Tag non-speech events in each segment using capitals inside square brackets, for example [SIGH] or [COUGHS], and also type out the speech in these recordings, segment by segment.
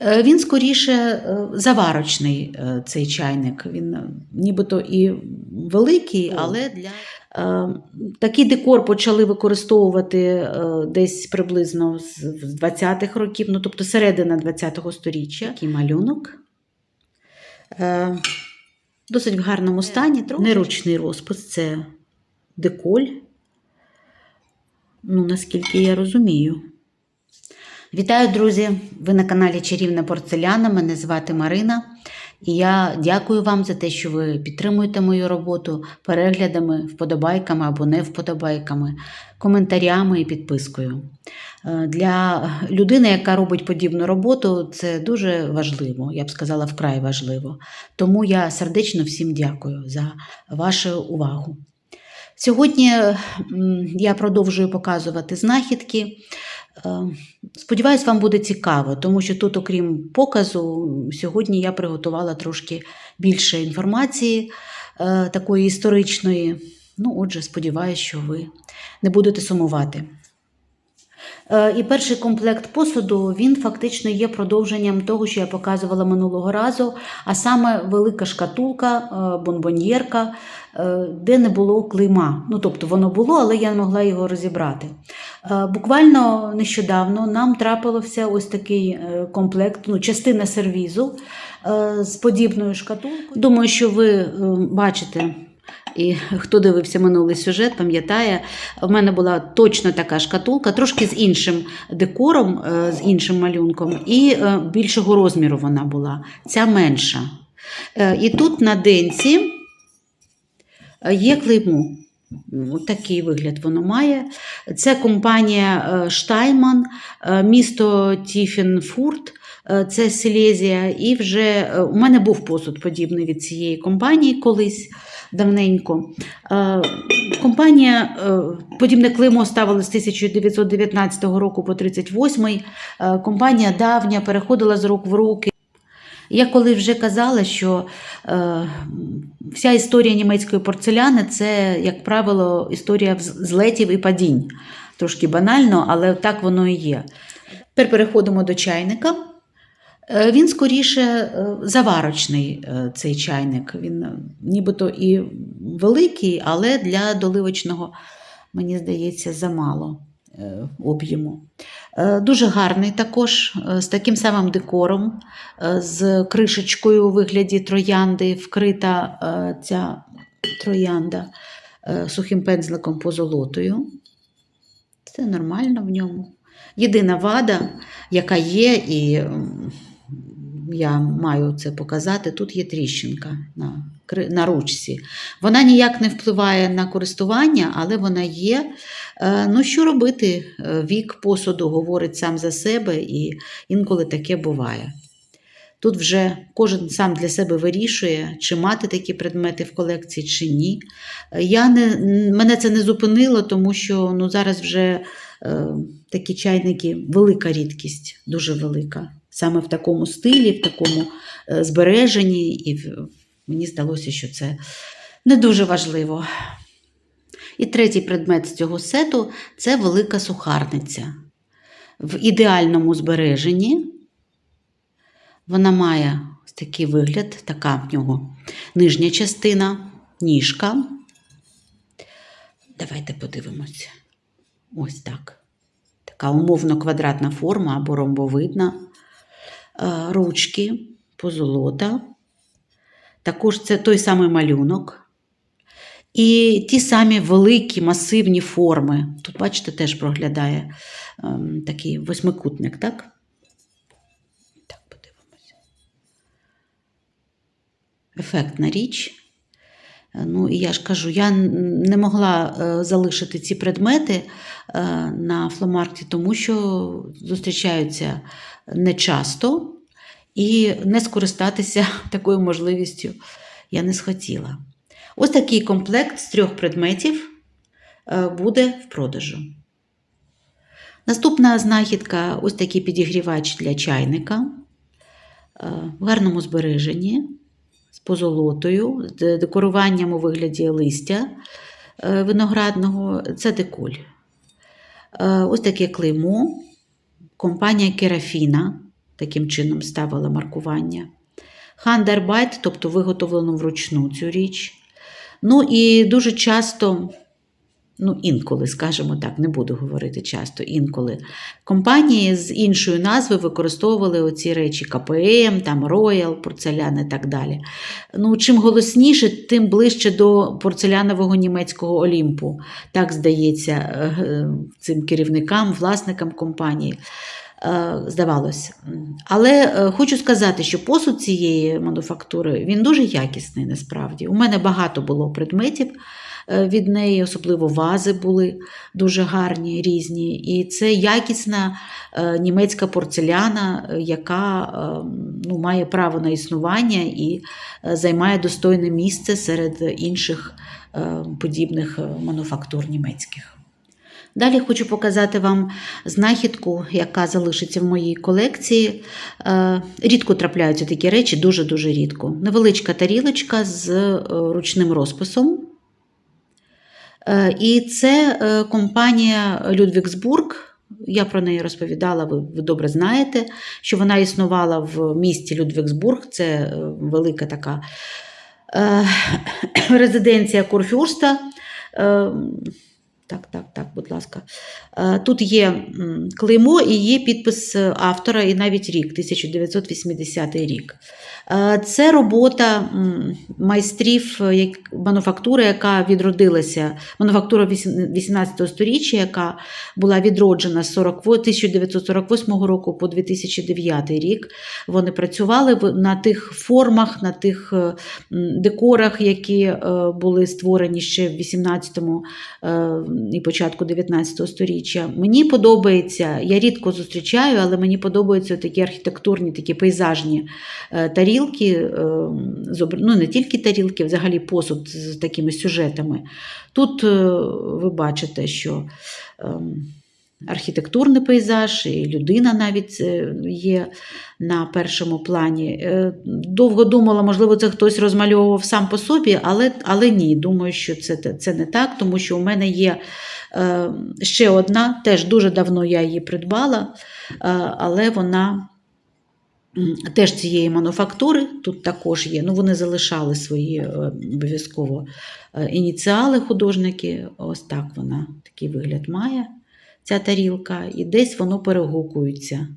Е, Він скоріше е, заварочний е, цей чайник. Він нібито і великий, але для такий декор почали використовувати десь приблизно з з 20-х років, ну тобто середина 20-го сторіччя. Такий малюнок. Досить в гарному стані. Неручний розпис це деколь. Ну, наскільки я розумію. Вітаю, друзі! Ви на каналі Чарівна Порцеляна. Мене звати Марина. І я дякую вам за те, що ви підтримуєте мою роботу переглядами, вподобайками або не вподобайками, коментарями і підпискою. Е, Для людини, яка робить подібну роботу, це дуже важливо, я б сказала, вкрай важливо. Тому я сердечно всім дякую за вашу увагу. Сьогодні я продовжую показувати знахідки. Е, Сподіваюсь, вам буде цікаво, тому що тут, окрім показу, сьогодні я приготувала трошки більше інформації е, такої історичної. Ну, отже, сподіваюся, що ви не будете сумувати. Е, І перший комплект посуду він фактично є продовженням того, що я показувала минулого разу, а саме велика шкатулка, бонбоньєрка, де не було клейма. Ну, тобто воно було, але я не могла його розібрати. Е, Буквально нещодавно нам трапився ось такий е, комплект, ну, частина сервізу е, з подібною шкатулкою. Думаю, що ви е, бачите. І хто дивився минулий сюжет, пам'ятає, в мене була точно така шкатулка, трошки з іншим декором, е, з іншим малюнком, і е, більшого розміру вона була. Ця менша. Е, І тут на денці е, є клеймо. Такий вигляд воно має. Це компанія е, Штайман, е, місто Тіфенфурт, е, це Силезія. І вже е, у мене був посуд подібний від цієї компанії колись давненько. Е, Компанія е, подібне клеймо ставили з 1919 року по 1938. Е, Компанія давня переходила з рук в руки. Я коли вже казала, що е, вся історія німецької порцеляни це, як правило, історія злетів і падінь. Трошки банально, але так воно і є. Тепер переходимо до чайника. Е, Він скоріше е, заварочний е, цей чайник. Він нібито і великий, але для доливочного, мені здається, замало об'єму. Е, Дуже гарний також, е, з таким самим декором, е, з кришечкою у вигляді троянди, вкрита ця троянда сухим пензликом позолотою. Це нормально в ньому. Єдина вада, яка є, і я маю це показати, тут є тріщинка на, на ручці. Вона ніяк не впливає на користування, але вона є. Е, Ну, що робити? Е, Вік посуду говорить сам за себе, і інколи таке буває. Тут вже кожен сам для себе вирішує, чи мати такі предмети в колекції, чи ні. Е, Я не, мене це не зупинило, тому що ну, зараз вже е, такі чайники велика рідкість, дуже велика. Саме в такому стилі, в такому збереженні, і мені здалося, що це не дуже важливо. І третій предмет з цього сету це велика сухарниця. В ідеальному збереженні вона має ось такий вигляд, така в нього нижня частина, ніжка. Давайте подивимося. Ось так. Така умовно квадратна форма або ромбовидна. Е, Ручки, позолота. Також це той самий малюнок. І ті самі великі масивні форми. Тут, бачите, теж проглядає ем, такий восьмикутник, так? Так, подивимося. Ефектна річ. Е, Ну, і я ж кажу, я не могла е, залишити ці предмети е, на фломаркті, тому що зустрічаються нечасто, і не скористатися [LAUGHS] такою можливістю я не схотіла. Ось такий комплект з трьох предметів е, буде в продажу. Наступна знахідка ось такий підігрівач для чайника е, в гарному збереженні, з позолотою, з декоруванням у вигляді листя е, виноградного. Це деколь. Ось таке клеймо. Компанія Керафіна таким чином ставила маркування. Хандербайт, тобто виготовлено вручну цю річ. Ну і дуже часто, ну інколи, скажімо так, не буду говорити часто, інколи компанії з іншою назвою використовували оці речі КПМ, там Royal, порцелян і так далі. Ну, чим голосніше, тим ближче до порцелянового німецького Олімпу. Так здається е, цим керівникам, власникам компанії. Е, Здавалося. Але е, хочу сказати, що посуд цієї мануфактури він дуже якісний насправді. У мене багато було предметів е, від неї, особливо вази були дуже гарні, різні. І це якісна німецька порцеляна, яка ну, має право на існування і займає достойне місце серед інших подібних мануфактур німецьких. Далі хочу показати вам знахідку, яка залишиться в моїй колекції. Е, Рідко трапляються такі речі, дуже-дуже рідко. Невеличка тарілочка з е, ручним розписом. Е, І це компанія Людвігсбург. Я про неї розповідала, ви, ви добре знаєте, що вона існувала в місті Людвігсбург. Це велика така [COUGHS] резиденція Курфюрста. Так, так, так, будь ласка. Е, Тут є клеймо і є підпис автора, і навіть рік, 1980 рік. Е, Це робота майстрів е, мануфактури, яка відродилася, мануфактура 18 століття, яка була відроджена з 1948 року по 2009 рік. Вони працювали на тих формах, на тих декорах, які були створені ще в 18 е, і початку 19 століття. Мені подобається, я рідко зустрічаю, але мені подобаються такі архітектурні, такі пейзажні е, тарілки, е, ну не тільки тарілки, взагалі посуд з такими сюжетами. Тут е, ви бачите, що ем, архітектурний пейзаж, і людина навіть е, є на першому плані. Е, Довго думала, можливо, це хтось розмальовував сам по собі, але, але ні. Думаю, що це, це не так, тому що у мене є е, ще одна, теж дуже давно я її придбала, але вона. Теж цієї мануфактури тут також є. Ну, вони залишали свої обов'язково ініціали художники. Ось так вона такий вигляд має, ця тарілка, і десь воно перегукується.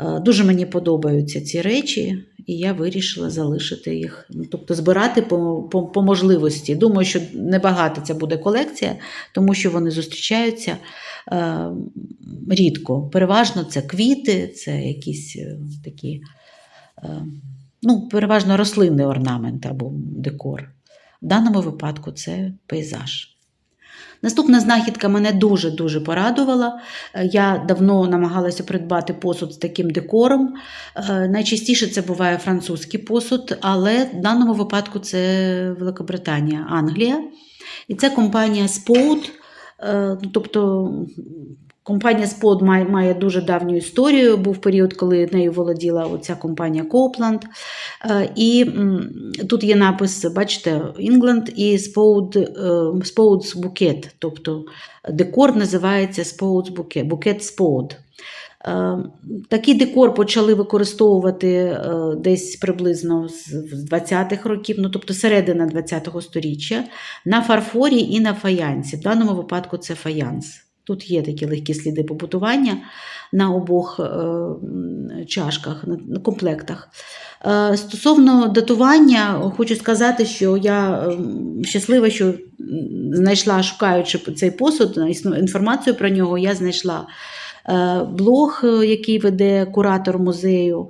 Е, Дуже мені подобаються ці речі, і я вирішила залишити їх, ну, тобто збирати по, по, по можливості. Думаю, що небагато це буде колекція, тому що вони зустрічаються е, рідко. Переважно це квіти, це якісь е, такі, е, ну, переважно рослинний орнамент або декор. В даному випадку це пейзаж. Наступна знахідка мене дуже-дуже порадувала. Е, Я давно намагалася придбати посуд з таким декором. Е, Найчастіше це буває французький посуд, але в даному випадку це Великобританія, Англія. І це компанія Spode. Е, ну, Тобто компанія Spode має, дуже давню історію. Був період, коли нею володіла оця компанія Copeland. Е, І тут є напис, бачите, England і Spode, е, Bouquet, тобто декор називається Spode's Bouquet, букет Spode. Е, Такий декор почали використовувати десь приблизно з 20-х років, ну тобто середина 20-го сторіччя, на фарфорі і на фаянсі. В даному випадку це фаянс. Тут є такі легкі сліди побутування на обох е, чашках, на, комплектах. Е, Стосовно датування, хочу сказати, що я ем, щаслива, що знайшла, шукаючи цей посуд, інформацію про нього, я знайшла е, блог, який веде куратор музею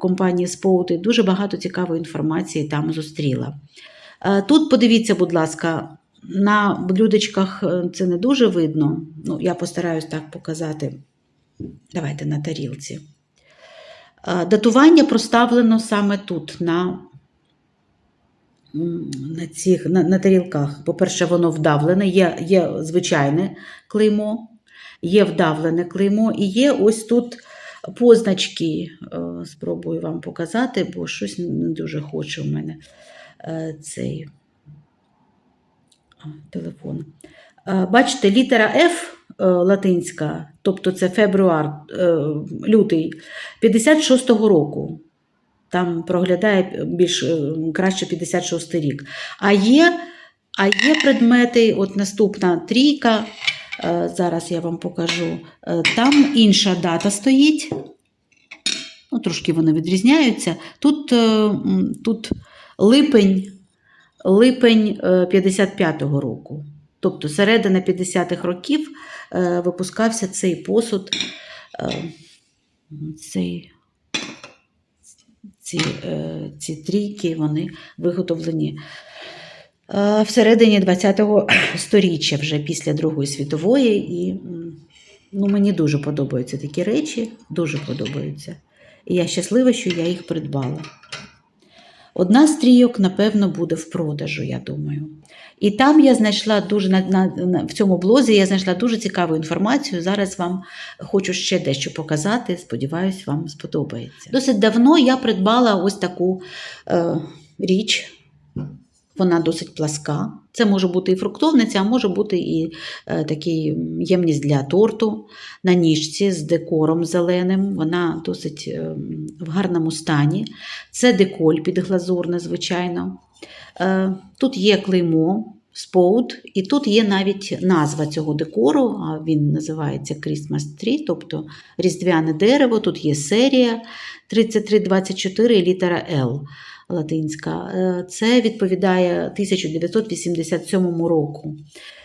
компанії Споути. Дуже багато цікавої інформації там зустріла. Тут подивіться, будь ласка, на блюдечках е, це не дуже видно. Ну, я постараюсь так показати. Давайте на тарілці. Е, Датування проставлено саме тут, на, на, цих, на, на тарілках. По-перше, воно вдавлене, є, є звичайне клеймо, є вдавлене клеймо, і є ось тут позначки. Е, Спробую вам показати, бо щось не дуже хоче у мене цей телефон. Бачите, літера F е, латинська, тобто це фебруар, е, лютий 56-го року. Там проглядає більш е, краще 56 рік. А є, а є предмети, от наступна трійка, зараз я вам покажу. Там інша дата стоїть. Ну, трошки вони відрізняються. Тут, тут липень, липень е, 55-го року. Тобто середина 50-х років е, випускався цей посуд, е, цей, ці, е, ці трійки, вони виготовлені е, всередині 20-го сторіччя, вже після Другої світової. І ну, мені дуже подобаються такі речі, дуже подобаються. І я щаслива, що я їх придбала. Одна з трійок, напевно, буде в продажу, я думаю. І там я знайшла дуже на, на, в цьому блозі я знайшла дуже цікаву інформацію. Зараз вам хочу ще дещо показати. Сподіваюсь, вам сподобається. Досить давно я придбала ось таку е, річ. Вона досить пласка. Це може бути і фруктовниця, а може бути і е, такий ємність для торту на ніжці з декором зеленим. Вона досить е, в гарному стані. Це деколь підглазурне, звичайно. Е, Тут є клеймо споут, і тут є навіть назва цього декору, а він називається Christmas Tree, тобто різдвяне дерево. Тут є серія 3324 і літера L латинська. Е, Це відповідає 1987 року.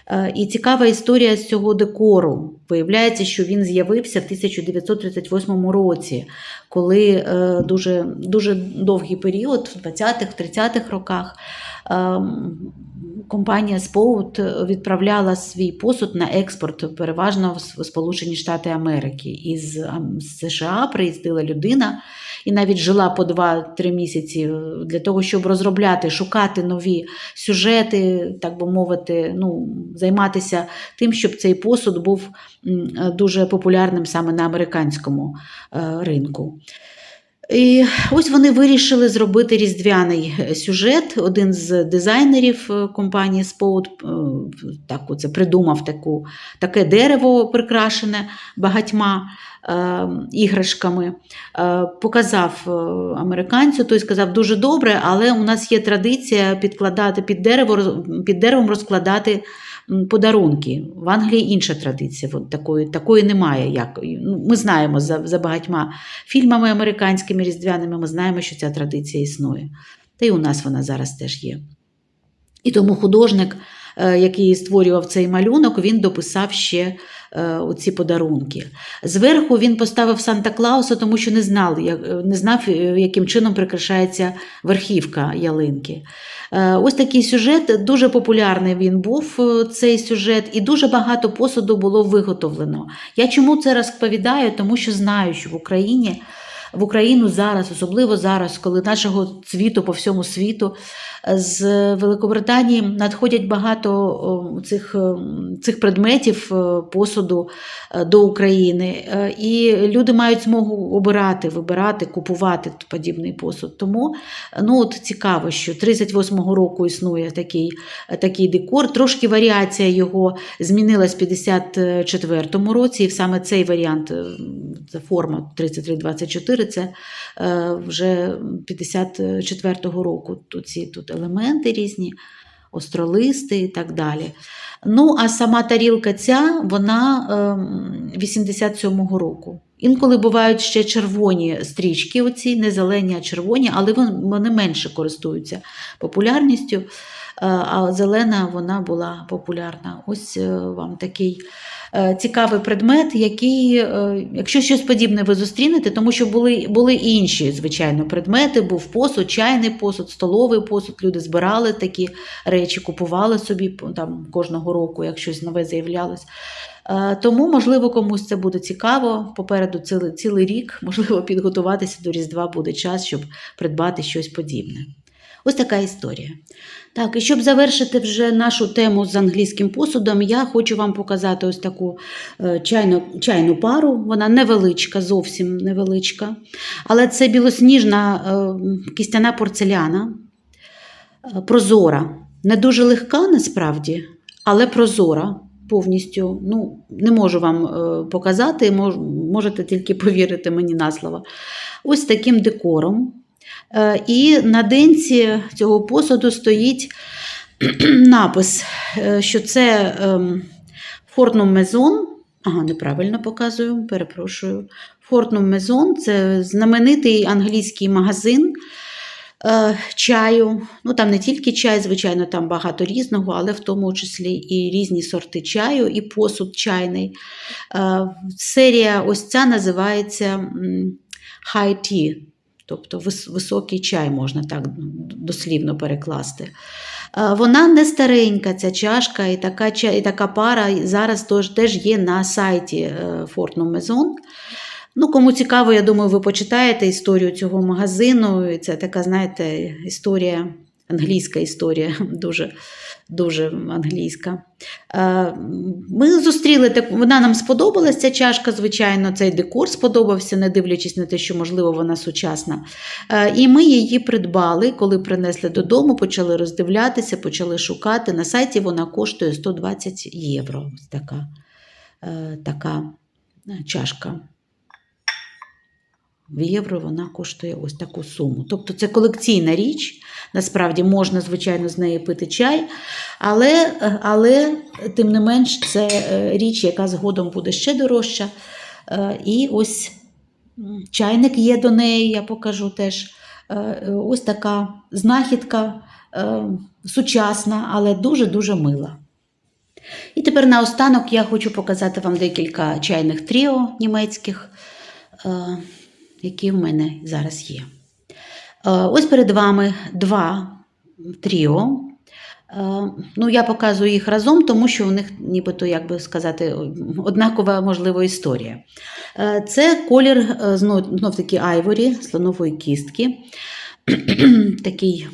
Е, І цікава історія з цього декору. Виявляється, що він з'явився в 1938 році, коли е, дуже, дуже довгий період, в 20-30-х роках, ем, компанія Spout відправляла свій посуд на експорт переважно в Сполучені Штати Америки. Із США приїздила людина і навіть жила по 2-3 місяці для того, щоб розробляти, шукати нові сюжети, так би мовити, ну, займатися тим, щоб цей посуд був дуже популярним саме на американському е, ринку. І ось вони вирішили зробити різдвяний сюжет. Один з дизайнерів е, компанії Spout е, так оце придумав таку, таке дерево прикрашене багатьма е, іграшками. Е, показав е, американцю, той сказав, дуже добре, але у нас є традиція підкладати під дерево, під деревом розкладати подарунки. В Англії інша традиція, от такої, такої немає. Як. Ну, Ми знаємо за, за багатьма фільмами американськими різдвяними, ми знаємо, що ця традиція існує. Та й у нас вона зараз теж є. І тому художник, який створював цей малюнок, він дописав ще е, оці подарунки. Зверху він поставив Санта Клауса, тому що не знав, не знав, е, яким чином прикрашається верхівка ялинки. Е, Ось такий сюжет, дуже популярний він був, е, цей сюжет, і дуже багато посуду було виготовлено. Я чому це розповідаю? Тому що знаю, що в Україні. В Україну зараз, особливо зараз, коли нашого цвіту по всьому світу е, з Великобританії надходять багато цих, е, цих предметів е, посуду е, до України, Е, і люди мають змогу обирати, вибирати, купувати подібний посуд. Тому ну, от цікаво, що 38-го року існує такий, е, такий декор. Трошки варіація його змінилась в 54-му році, і саме цей варіант, е, форма 3324, це е, вже 54-го року. Тут ці тут елементи різні, остролисти і так далі. Ну, а сама тарілка ця, вона ем, 87-го року. Інколи бувають ще червоні стрічки, оці, не зелені, а червоні, але вони менше користуються популярністю. Е, А зелена вона була популярна. Ось е, вам такий е, цікавий предмет, який, якщо щось подібне ви зустрінете, тому що були, були інші, звичайно, предмети, був посуд, чайний посуд, столовий посуд. Люди збирали такі речі, купували собі там кожного року, як щось нове з'являлось. Е, Тому, можливо, комусь це буде цікаво. Попереду цілий, цілий рік, можливо, підготуватися до Різдва буде час, щоб придбати щось подібне. Ось така історія. Так, і щоб завершити вже нашу тему з англійським посудом, я хочу вам показати ось таку е, чайну, чайну пару. Вона невеличка, зовсім невеличка. Але це білосніжна е, кістяна порцеляна, е, прозора. Не дуже легка насправді, але прозора. повністю. Ну, не можу вам показати, мож, можете тільки повірити мені на слово. Ось таким декором. Е, і на денці цього посуду стоїть [CLEARS THROAT] напис, е, що це ем, Фортнум Мезон. Ага, неправильно показую, перепрошую. Фортнум Мезон це знаменитий англійський магазин е, чаю. Ну, там не тільки чай, звичайно, там багато різного, але в тому числі і різні сорти чаю, і посуд чайний. Серія ось ця називається High Tea, тобто високий чай, можна так дослівно перекласти. Е, Вона не старенька, ця чашка, і така, і така пара зараз теж, теж є на сайті е, Fortnum Maison. Ну, кому цікаво, я думаю, ви почитаєте історію цього магазину. Це така, знаєте, історія, англійська історія, [LAUGHS] дуже, дуже англійська. Е, Ми зустріли так, вона нам сподобалась, ця чашка, звичайно, цей декор сподобався, не дивлячись на те, що, можливо, вона сучасна. Е, І ми її придбали, коли принесли додому, почали роздивлятися, почали шукати. На сайті вона коштує 120 євро. Така, е, така чашка. В євро вона коштує ось таку суму. Тобто це колекційна річ. Насправді можна, звичайно, з неї пити чай, але, але тим не менш, це е, річ, яка згодом буде ще дорожча. Е, І ось чайник є до неї, я покажу теж. Е, Ось така знахідка сучасна, але дуже-дуже мила. І тепер наостанок я хочу показати вам декілька чайних тріо німецьких, які в мене зараз є. Е, Ось перед вами два тріо. Е, Ну, я показую їх разом, тому що у них, нібито, як би сказати, однакова можливо історія. Е, Це колір знов, таки айворі, слонової кістки. [CLEARS THROAT] Такий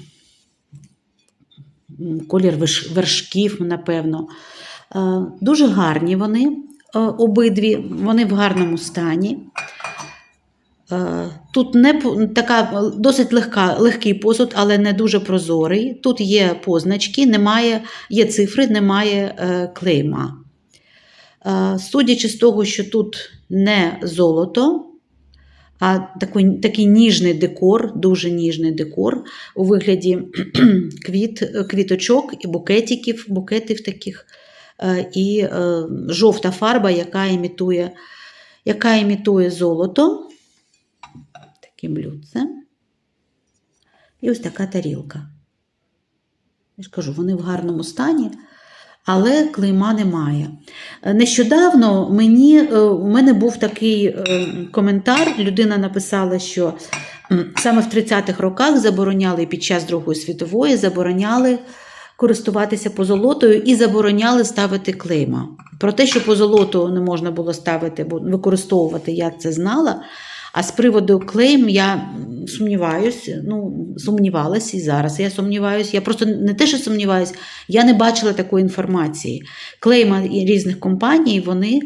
колір вершків, напевно. Дуже гарні вони обидві, вони в гарному стані. Е, Тут не така досить легка, легкий посуд, але не дуже прозорий. Тут є позначки, немає, є цифри, немає е, клейма. Е, Судячи з того, що тут не золото, а такий, такий ніжний декор, дуже ніжний декор у вигляді [CLEARS THROAT] квіт, квіточок і букетиків, букетів таких, і жовта фарба, яка імітує, яка імітує золото. Таке блюдце. І ось така тарілка. Я ж кажу, вони в гарному стані, але клейма немає. Нещодавно мені, е, у мене був такий е, коментар. Людина написала, що саме в 30-х роках забороняли під час Другої світової забороняли користуватися позолотою і забороняли ставити клейма. Про те, що позолоту не можна було ставити, використовувати, я це знала. А з приводу клейм я сумніваюсь, ну, сумнівалась і зараз я сумніваюсь. Я просто не те, що сумніваюсь, я не бачила такої інформації. Клейма різних компаній вони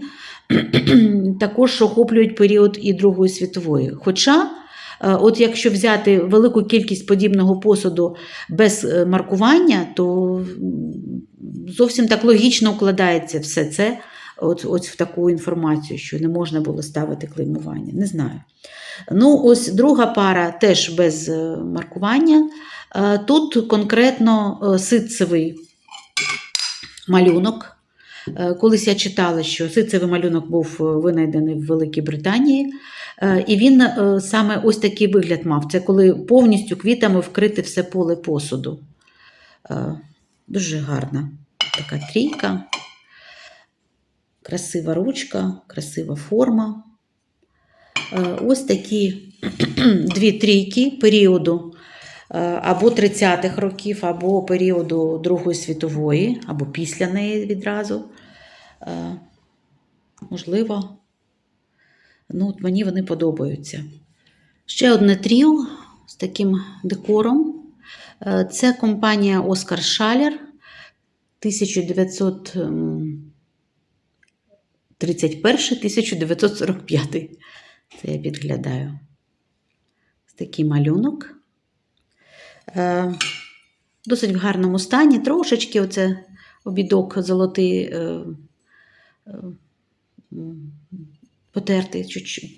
[CLEARS THROAT] також охоплюють період і Другої світової. Хоча, е, от якщо взяти велику кількість подібного посуду без е, маркування, то зовсім так логічно укладається все це от, от в таку інформацію, що не можна було ставити клеймування. Не знаю. Ну, ось друга пара теж без е, маркування. Е, Тут конкретно е, ситцевий малюнок. Колись я читала, що ситцевий малюнок був винайдений в Великій Британії, і він саме ось такий вигляд мав. Це коли повністю квітами вкрите все поле посуду. Дуже гарна така трійка. Красива ручка, красива форма. Е, Ось такі [CLEARS THROAT] дві трійки періоду е, або 30-х років, або періоду Другої світової, або після неї відразу. Е, Можливо, ну, от мені вони подобаються. Ще одне тріо з таким декором. Це компанія Оскар Шалер 1900. Ем, 31-1945. Це я підглядаю. Такий малюнок. Е, досить в гарному стані. Трошечки оце обідок золотий е, е, м, потерти,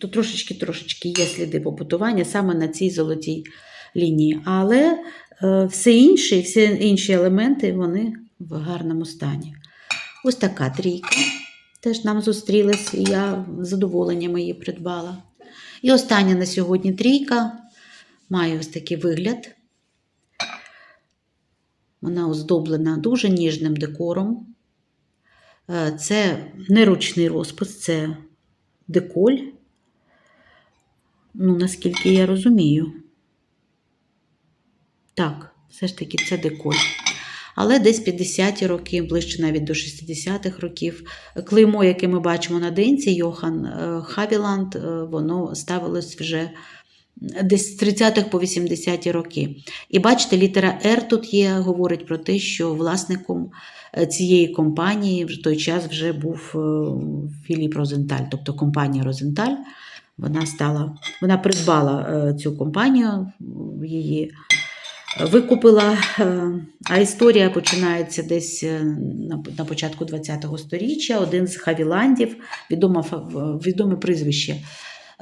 то трошечки-трошечки є сліди побутування саме на цій золотій лінії. Але е, все інше, всі інші елементи вони в гарному стані. Ось така трійка. Теж нам зустрілась, і я з задоволенням її придбала. І остання на сьогодні трійка має ось такий вигляд. Вона оздоблена дуже ніжним декором. Е, Це не ручний розпис, це деколь. Ну, наскільки я розумію. Так, все ж таки це деколь. Але десь 50-ті роки, ближче навіть до 60-х років, клеймо, яке ми бачимо на денці, Йохан е, Хавіланд, е, воно ставилось вже десь з 30-х по 80-ті роки. І бачите, літера R тут є, говорить про те, що власником е, цієї компанії в той час вже був Філіп Розенталь, тобто компанія Розенталь. Вона стала, вона придбала цю компанію, її викупила. е, А історія починається десь е, на, початку ХХ століття. Один з Хавіландів, відоме, відоме прізвище е,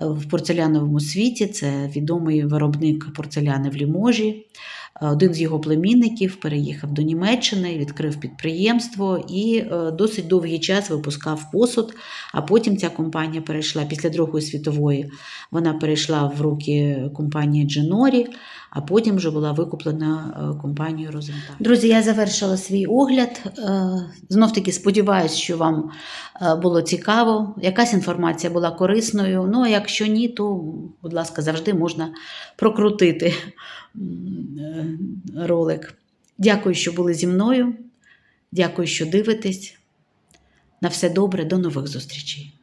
в порцеляновому світі. Це відомий виробник порцеляни в Ліможі. Е, Один з його племінників переїхав до Німеччини, відкрив підприємство і е, досить довгий час випускав посуд. А потім ця компанія перейшла після Другої світової. Вона перейшла в руки компанії Дженорі, а потім вже була викуплена е, компанією Розенталь. Друзі, я завершила свій огляд. Знов таки сподіваюся, що вам е, було цікаво. Якась інформація була корисною. Ну, а якщо ні, то, будь ласка, завжди можна прокрутити е, ролик. Дякую, що були зі мною. Дякую, що дивитесь. На все добре, до нових зустрічей.